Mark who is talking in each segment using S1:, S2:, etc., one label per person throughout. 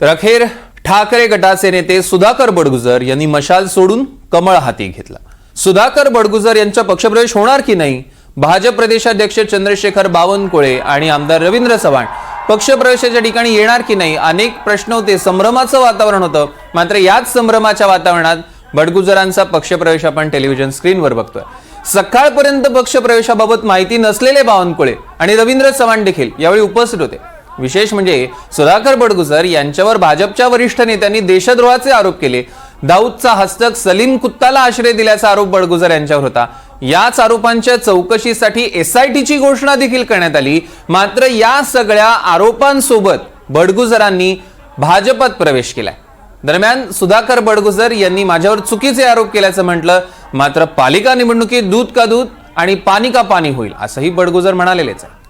S1: तर अखेर ठाकरे गटाचे नेते सुधाकर बडगुजर यांनी मशाल सोडून कमळ हाती घेतला. सुधाकर बडगुजर यांचा पक्षप्रवेश होणार की नाही? भाजप प्रदेशाध्यक्ष चंद्रशेखर बावनकुळे आणि आमदार रवींद्र चव्हाण पक्षप्रवेशाच्या ठिकाणी येणार की नाही? अनेक प्रश्न होते. संभ्रमाचं वातावरण होतं. मात्र याच संभ्रमाच्या वातावरणात बडगुजरांचा पक्षप्रवेश आपण टेलिव्हिजन स्क्रीनवर बघतोय. सकाळपर्यंत पक्षप्रवेशाबाबत माहिती नसलेले बावनकुळे आणि रवींद्र चव्हाण देखील यावेळी उपस्थित होते. विशेष म्हणजे सुधाकर बडगुजर यांच्यावर भाजपच्या वरिष्ठ नेत्यांनी देशद्रोहाचे आरोप केले. दाऊदचा हस्तक सलीम कुत्ताला आश्रय दिल्याचा आरोप बडगुजर यांच्यावर होता. याच आरोपांच्या चौकशीसाठी एसआयटीची घोषणा देखील करण्यात आली. मात्र या सगळ्या आरोपांसोबत बडगुजरांनी भाजपात प्रवेश केलाय. दरम्यान सुधाकर बडगुजर यांनी माझ्यावर चुकीचे आरोप केल्याचं म्हटलं. मात्र पालिका निवडणुकीत दूध का दूध आणि पाणी का पाणी होईल असंही बडगुजर म्हणालेलेच आहे.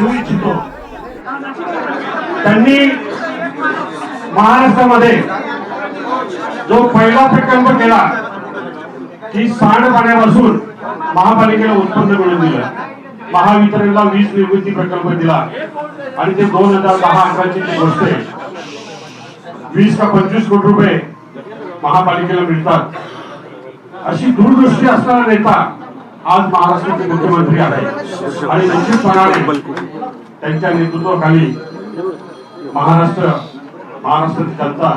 S2: देऊ इच्छितो. त्यांनी महाराष्ट्रामध्ये जो पहिला प्रकल्प केला की सांडपाण्यापासून महापालिकेला उत्पन्न मिळवून दिलं. महावितरणला वीज निर्मिती प्रकल्प दिला. आणि ते दोन हजार दहा अकराची ती गोष्ट आहे वीस का पंचवीस कोटी रुपये महापालिकेला मिळतात. अशी दूरदृष्टी असणारा नेता आज महाराष्ट्राचे मुख्यमंत्री आहे आणि निश्चितपणाने त्यांच्या नेतृत्वाखाली महाराष्ट्र महाराष्ट्राची जनता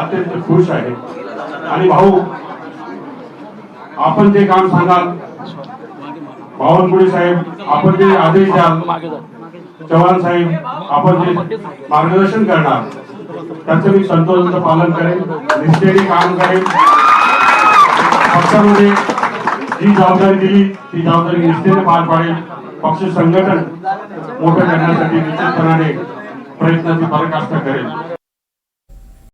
S2: अत्यंत खुश आहे. आणि भाऊ आपण जे काम सांगाल बावनकुळे साहेब आपण जे आदेश द्याल चव्हाण साहेब आपण जे मार्गदर्शन करणार त्याचं मी संतोषाचं पालन करेन निष्ठेने काम करेन. पक्षामध्ये जी जबाबदारी दिली. ती जबाबदारी निष्ठेने पार पाडेल. पक्ष संघटन मोठं करण्यासाठी निश्चितपणाने प्रयत्नाची पराकाष्ठा करेल.